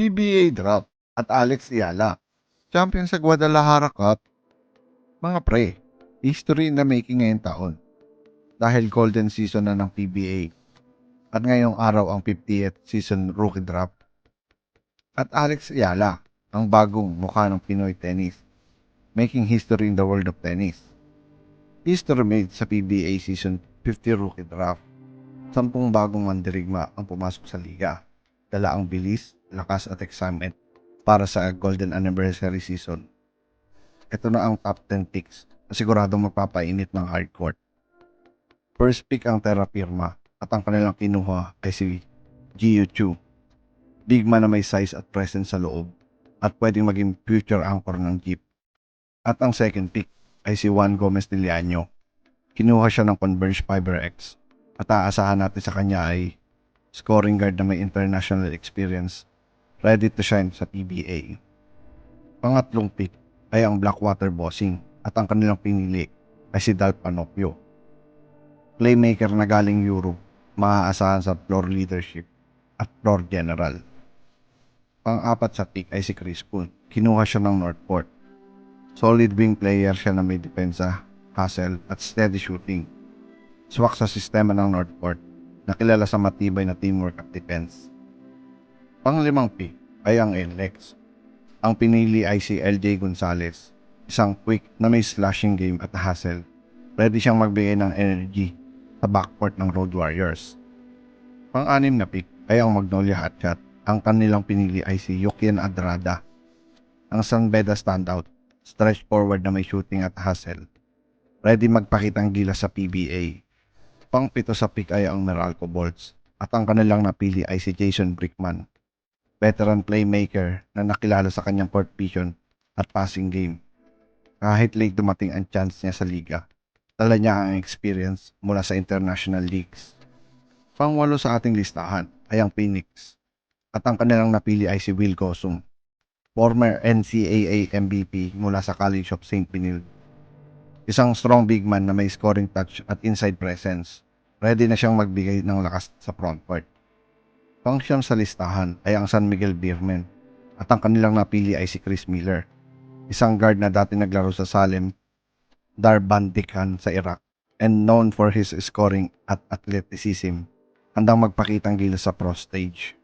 PBA Draft at Alex Iala, champion sa Guadalajara Cup. Mga pre, history na making ngayong taon. Dahil golden season na ng PBA. At ngayong araw ang 50th season rookie draft. At Alex Iala, ang bagong mukha ng Pinoy tennis. Making history in the world of tennis. History made sa PBA season 50 rookie draft. Sampung bagong mandirigma ang pumasok sa liga. Dala ang bilis, lakas at excitement para sa golden anniversary season. Ito na ang top 10 picks na siguradong magpapainit ng hardcourt. First pick ang Terra Firma at ang kanilang kinuha ay si Jiu Chu. Big man na may size at presence sa loob at pwedeng maging future anchor ng Jeep. At ang second pick ay si Juan Gomez de Liaño. Kinuha siya ng Converge Fiber X at aasahan natin sa kanya ay scoring guard na may international experience ready to shine sa PBA. Pangatlong pick ay ang Blackwater Bossing at ang kanilang pinili ay si Dal Panopio. Playmaker na galing Europe, maaasahan sa floor leadership at floor general. Pang-apat sa pick ay si Chris Poon. Kinuha siya ng Northport. Solid wing player siya na may depensa, hustle at steady shooting. Swak sa sistema ng Northport na kilala sa matibay na teamwork at defense. Panglimang pick ay ang NLEX. Ang pinili ay si LJ Gonzalez, isang quick na may slashing game at hustle. Ready siyang magbigay ng energy sa backcourt ng Road Warriors. Pang-anim na pick ay ang Magnolia Hotshot. Ang kanilang pinili ay si Yukian Adrada. Ang San Beda standout, stretch forward na may shooting at hustle. Ready magpakitang gilas sa PBA. Pang-pito sa pick ay ang Meralco Bolts at ang kanilang napili ay si Jason Brickman veteran playmaker na nakilala sa kanyang court vision at passing game. Kahit late dumating ang chance niya sa liga, dala niya ang experience mula sa international leagues. Pangwalo sa ating listahan ay ang Phoenix at ang kanilang napili ay si Will Gosum, former NCAA MVP mula sa College of St. Benilde. Isang strong big man na may scoring touch at inside presence, ready na siyang magbigay ng lakas sa front court. Function sa listahan ay ang San Miguel Beermen at ang kanilang napili ay si Chris Miller, isang guard na dati naglaro sa Salem, Darbandikan sa Iraq and known for his scoring at athleticism, handang magpakitang gilas sa pro stage.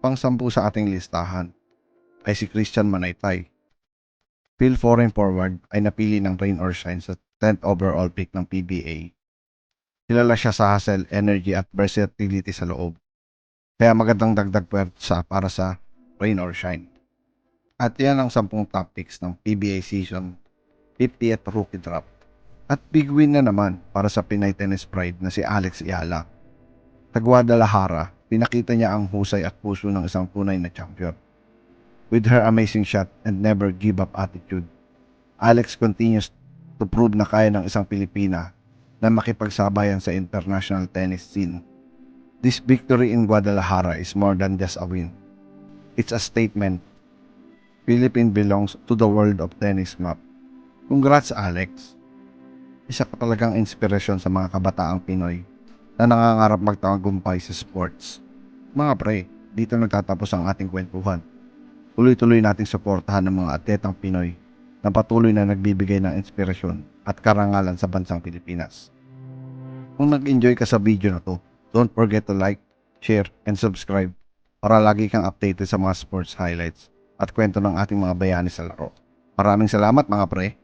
Pangsampu sa ating listahan ay si Christian Manaytay. Phil foreign forward ay napili ng rain or shine sa 10th overall pick ng PBA. Kilala siya sa hustle, energy at versatility sa loob kaya magandang dagdag puwersa para sa rain or shine. At yan ang 10 top picks ng PBA season 50th rookie draft. At big win na naman para sa Pinay Tennis Pride na si Alex Iala. Sa Guadalajara, pinakita niya ang husay at puso ng isang tunay na champion. With her amazing shot and never give up attitude, Alex continues to prove na kaya ng isang Pilipina na makipagsabayan sa international tennis scene. This victory in Guadalajara is more than just a win. It's a statement. Philippine belongs to the world of tennis map. Congrats Alex. Isa ka talagang inspirasyon sa mga kabataang Pinoy na nangangarap magtagumpay sa sports. Mga pre, dito nagtatapos ang ating kwentuhan. Tuloy-tuloy nating suportahan ng mga atletang Pinoy na patuloy na nagbibigay ng inspirasyon at karangalan sa bansang Pilipinas. Kung nag-enjoy ka sa video na to, Don't forget to like, share, and subscribe para lagi kang updated sa mga sports highlights at kwento ng ating mga bayani sa laro. Maraming salamat mga pre!